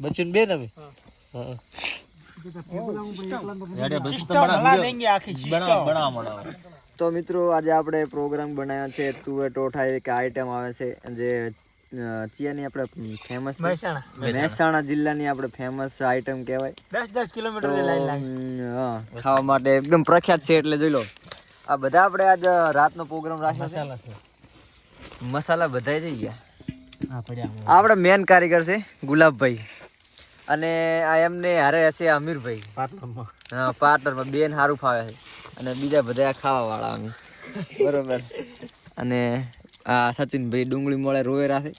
બચ્ચન બે તમે હા. હા તો મિત્રો આજે આપણે પ્રોગ્રામ બનાવ્યા છે તુવે ટોઠા એક આઈટમ આવે છે જે ચિયાની આપણે ફેમસ મહેસાણા. મહેસાણા. જિલ્લાની આપણે ફેમસ આઈટમ કહેવાય. દસ દસ કિલોમીટર તો લાઈન લાગે અમ, હા, ખાવા માટે એકદમ પ્રખ્યાત છે એટલે જોઈ લો. આ બધા આપણે આજ રાતનો પ્રોગ્રામ રાખ્યો છે. મસાલા બધાય જઈ ગયા. આપણા મેન કારીગર છે ગુલાબભાઈ. અને આ એમને હારે હશે અમીરભાઈ પાર્ટનરમાં હા પાર્ટનરમાં બેન સારું ફાવે છે. અને બીજા બધા ખાવા વાળા અમે બરોબર. અને આ સચિનભાઈ ડુંગળી મળે રોવેરા છે.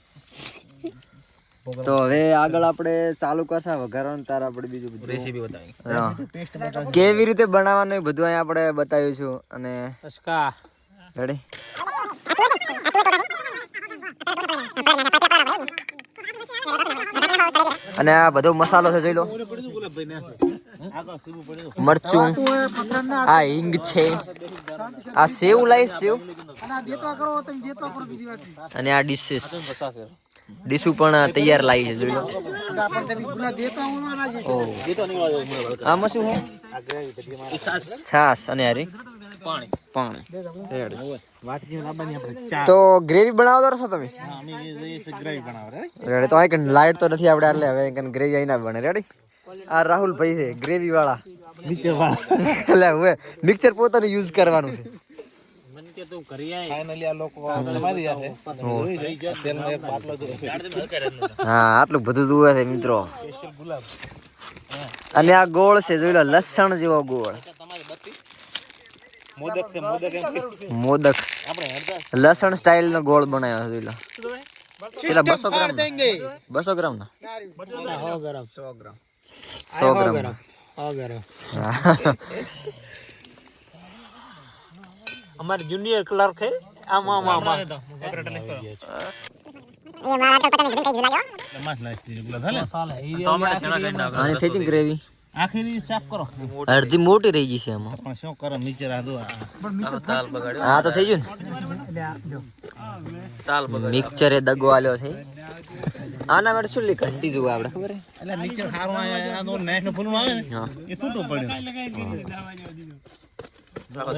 તો હવે આગળ આપણે ચાલુ કરશે વઘારવાનું તાર આપણે બીજું બધું. રેસીપી બતાવી. કેવી રીતે બનાવવાનું એ બધું અહીંયા આપણે બતાવ્યું છું અને રેડી અને આ બધો મસાલો છે, જોઈ લો. મરચું, આ હિંગ છે, આ સેવ લાઈ સેવ અને આ ડીશીસ ડીશું પણ તૈયાર લાવી છે, જોઈ લો. આમાં શું છાસ અને હારી પાણી. પાણી. રેડી. તો ગ્રેવી બનાવતો રહેશો તમે? રેડી તો અહીં લાઈટ તો નથી આપણે એટલે હવે ગ્રેવી અહીં ના બને. રેડી આ રાહુલ ભાઈ છે ગ્રેવી વાળા એટલે હવે મિક્સર પોતાનું યુઝ કરવાનું છે. મને કે તું કરી આય. ફાઇનલી આ લોકો મારી છે. તેલનો એક બાટલો જ હા આટલું બધું જુએ છે મિત્રો. અને આ ગોળ છે જોઈ લો લસણ જેવો ગોળ. મોદક છે મોદક એમ મોદક. લસણ સ્ટાઇલ નો ગોળ બનાવ્યો છે જોઈ પેલા બસો ગ્રામ. બસો ગ્રામ ના? હો ગરમ. સો ગ્રામ સો ગ્રામ. હો. હા. અમારે જુનિયર ક્લર્ક છે. આમ આમ આમ ગ્રેવી આખી સાફ કરો. અડધી મોટી રહી ગઈ છે એમાં. પણ શું કરો? નીચે રાધો તાલ બગાડ્યો. હા તો થઈ ગયું તાલ ને મિક્સર એ દગો આલ્યો છે. આના માટે શું લી ઘંટી જોવા આપણે ખબર હે એટલે નીચે સારું આ આ તો નેશનલ ફૂલ આવે ને એ છૂટું પડ્યું.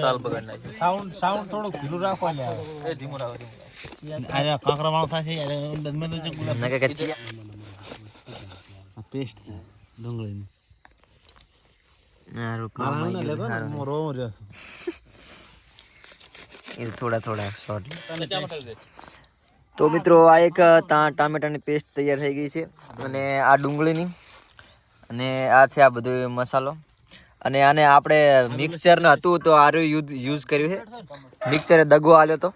તાલ બગાડ નાખ્યો. સાઉન્ડ સાઉન્ડ થોડું ઢીલું રાખવા લે એ ધીમું રાખો ધીમું અરે કાંકરા વાળો થશે યાર દસમે તો છે ગુલાબ. ના કે પેસ્ટ ડુંગળીની. થોડા થોડા શોર્ટ તો મિત્રો આ એક તા ટામેટાની પેસ્ટ તૈયાર થઈ ગઈ છે. અને આ ડુંગળીની. અને આ છે આ બધો મસાલો. અને આને આપણે મિક્સર હતું તો આરો યુઝ યુઝ કર્યું છે. મિક્સરે દગો આલ્યો તો.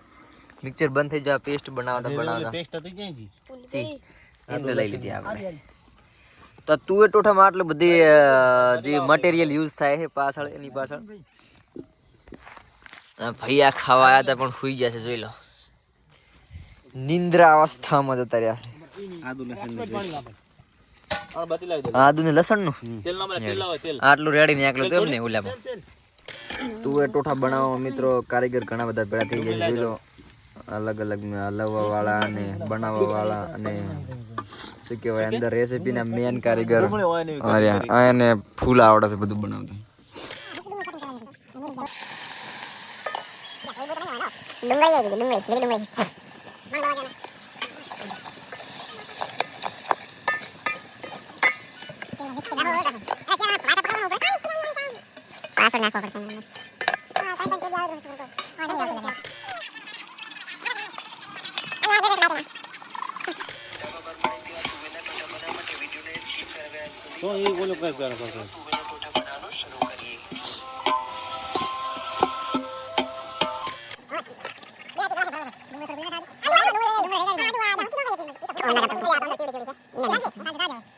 મિક્સર બંધ થઈ જાય પેસ્ટ બનાવતા બનાવતા. પેસ્ટ હતી ક્યાં જી જી તો લઈ લીધી આપણે. તો તુવેર ટોઠામાં આટલી બધી જે મટીરિયલ યુઝ થાય છે પાછળ એની પાછળ? ભૈયા ખાવા આવ્યા હતા પણ સુઈ ગયા છે જોઈ લો. નિંદ્રા અવસ્થામાં જતા રહ્યા છે. આદુ ને લસણનું આટલું રેડી ને આટલું તેમ ને ઓલામાં? તુવેર ટોઠા બનાવવા મિત્રો. કારીગર ઘણા બધા ભેળા થઈ જાય જોઈ લો. અલગ અલગ હલવવા વાળા અને બનાવવા વાળા અને શું કહેવાય અંદર રેસીપી ના મેન કારીગર અરે આ એને ફૂલ આવડે છે બધું બનાવતા ડુંગળી આવી ગઈ तो ये वो लोग का प्यार करते हैं Thank you.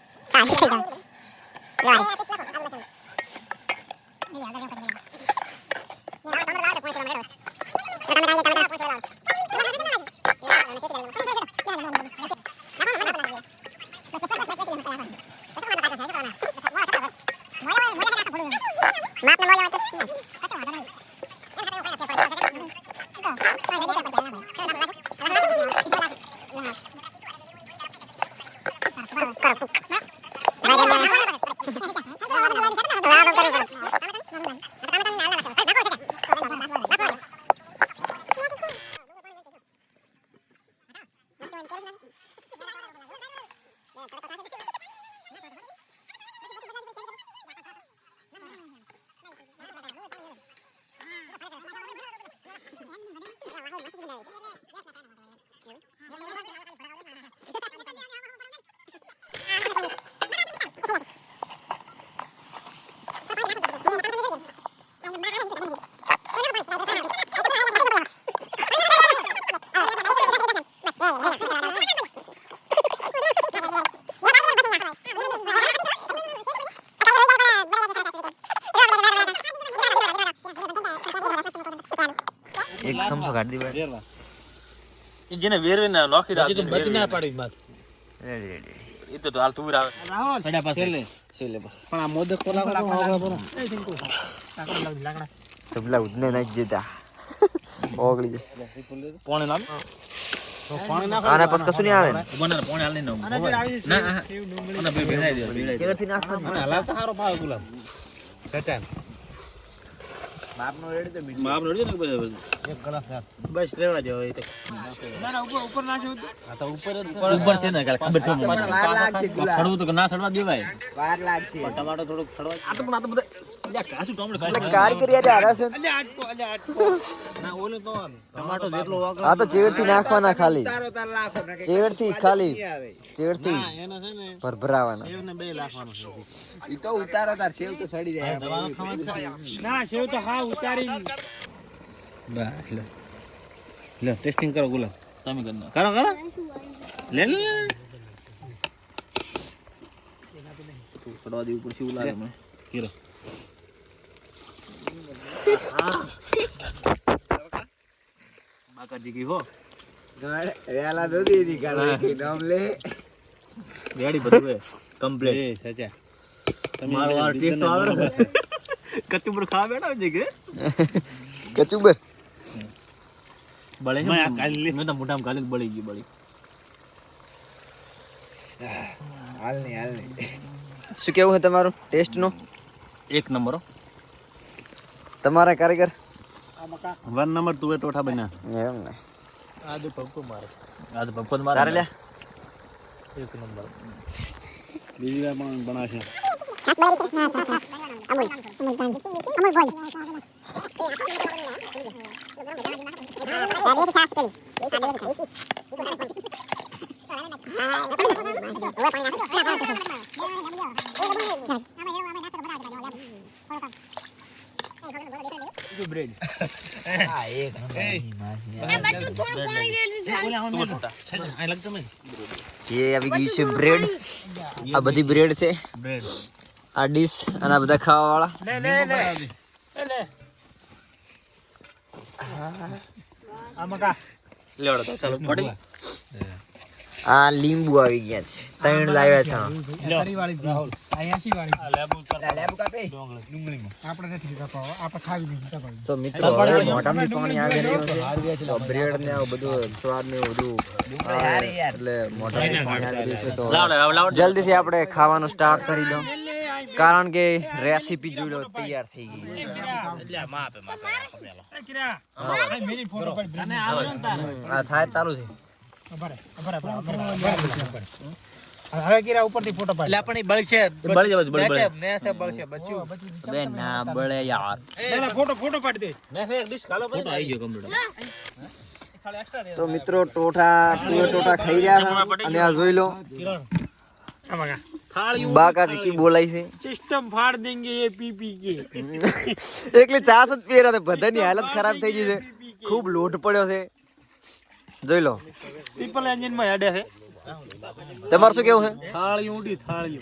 એક સમસો કાઢી દે ભાઈ જેને વેરવીને નોખી રાખે તો બધી ના પાડી માથે. Ready ready. એ તો હાલ તું આવે. રાહુલ છેલ્લે. પણ આ મોદક કોલા કરો, આવડા બરો. લાકડા લાવ લાકડા તો પેલા ઉડને નાખી દેતા ઓગળી જાય પોણે નામ આના પછી કશું નહીં આવે મને પોણે હાલ નહીં ના. સેવ ડુંગળી. મને બે દે દે. ચેરથી નાખવાનું? અને હલાવતા હારો ગુલાબ. સચાન. બાપનો રેડી તો માપ નડ્યું ને બધું બધું. એક ગ્લાસ બસ રેવા દો એ તો. ના ના ઉપર ઉપર નાખ્યું હતું. આ તો ઉપર ઉપર છે ને ખબર છે વાર લાગશે ગુલાબ સડવું તો ના સડવા દેવાય. વાર લાગશે ટમાટો થોડુંક સડવા આ તો પણ આ તો બધા અલ્યા કાચું ટમાટું ખાઈ એટલે કારીગરી આજે હારા છે. અલ્યા આટકો અલ્યા આટકો. ના ઓલે તો ટમાટો જેટલો વાગો આ તો ચેવડથી નાખવાના ખાલી. ખાલી. ચેવડથી એના છે ને ભરભરાવાના. સેવ ને બે નાખવાનું છે. ઈ તો ઉતારો તાર સેવ તો સડી જાય. ના સેવ તો હા ઉતારી લે. લે ટેસ્ટિંગ કરો ગુલાબ તમે કરી કરો કરો. લે લે લે. દેવું પડશે એવું લાગે મને. કીરો બાકાજી ગઈ હો. વેલા દોધી નીકાળે કે નામ લે. રેડી બધું કમ્પ્લીટ એ સચા. તમે આ ટેસ્ટ તો આવે ને કચ્ચું પર ખાવા બેઠા છે કે કચુબર બળે છે મેં આ કાલી લી. મેં તો મોઢામાં ગાલી બળી ગઈ બળી હાલ નહીં હાલ નહીં શું કેવું છે તમારું? ટેસ્ટનું? એક નંબર હો. તમારા કારીગર? વન નંબર તુવે ટોઠા બન્યા એમ ને. આ તો પપ્પો મારે આ તો પપ્પો જ મારે તારે લે? એક નંબર બીજી વાર પણ બનાવશે અમૂલ અમૂલ અમૂલ બોલ દાદી ખાસ કરી દાદી ખાસ બ્રેડ આ એક આ લગતો મેં જે આવી ગઈ છે બ્રેડ આ ડીશ અને આ બધા ખાવા વાળા લે લે લે એ લે આ લેવડો તો ચાલો પડી આ લીંબુ આવી ગયા છે ત્રણ લાવ્યા છે તારી વાળી રાહુલ આ 80 વાળી ડુંગળીમાં આપણે નથી કાપા આપણે ખાવી નહીં કાપા તો મિત્રો મોઢામાં પાણી આવી રહ્યું છે બ્રેડ ને બધું સ્વાદ ને બધું એટલે મોઢામાં પાણી આવી રહ્યું છે તો લાવ લાવ લાવ જલ્દીથી આપણે ખાવાનું સ્ટાર્ટ કરી દો કારણ કે રેસીપી જોઈ લો, તૈયાર થઈ ગઈ. આ ચાલુ છે. બરાબર બરાબર બરાબર હવે કિરા ઉપરથી ફોટો પાડ બળી જાય બળી બળી બે ના બળે યાર. ના ના ફોટો ફોટો પાડ દે ને એક ડીશ ખાલો ફોટો આવી ગયો કમ્પ્લીટ તો મિત્રો, ટોઠા ટોઠા ખાઈ રહ્યા અને આ જોઈ લો. બાકા કી બોલાય છે? સિસ્ટમ ફાડ દેંગે એ પીપી કે. એકલી ચાસ જ પીએ રહ્યા બધાની હાલત ખરાબ થઈ ગઈ છે. ખૂબ લોટ પડ્યો છે. જોઈ લો. પીપલ એન્જિનમાં હેડે છે. તમારું શું કેવું છે? થાળી ઊંડી થાળી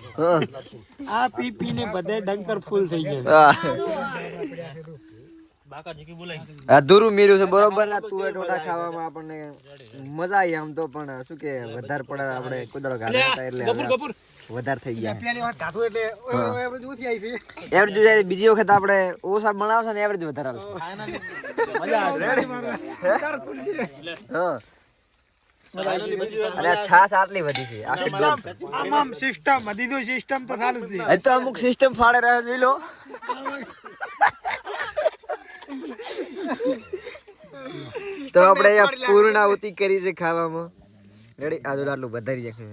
આ પીપી ને બધે ડંકર ફૂલ થઈ ગયા અધૂરું મીરું છે બરોબર ના? તું ટોટા ખાવામાં આપણને મજા આવી આમ તો પણ શું કે વધારે પડે આપણે વધારે થઈ ગયા. એવરેજ બીજી વખત આપણે ઓછા બનાવશે ને એવરેજ વધારે આવશે. છાસ સિસ્ટમ સિસ્ટમ તો તો અમુક સિસ્ટમ ફાડે રહ્યો લો તો આપણે અહીંયા પૂર્ણાહુતિ કરી છે ખાવામાં. રેડી આજુ આટલું વધારી રાખે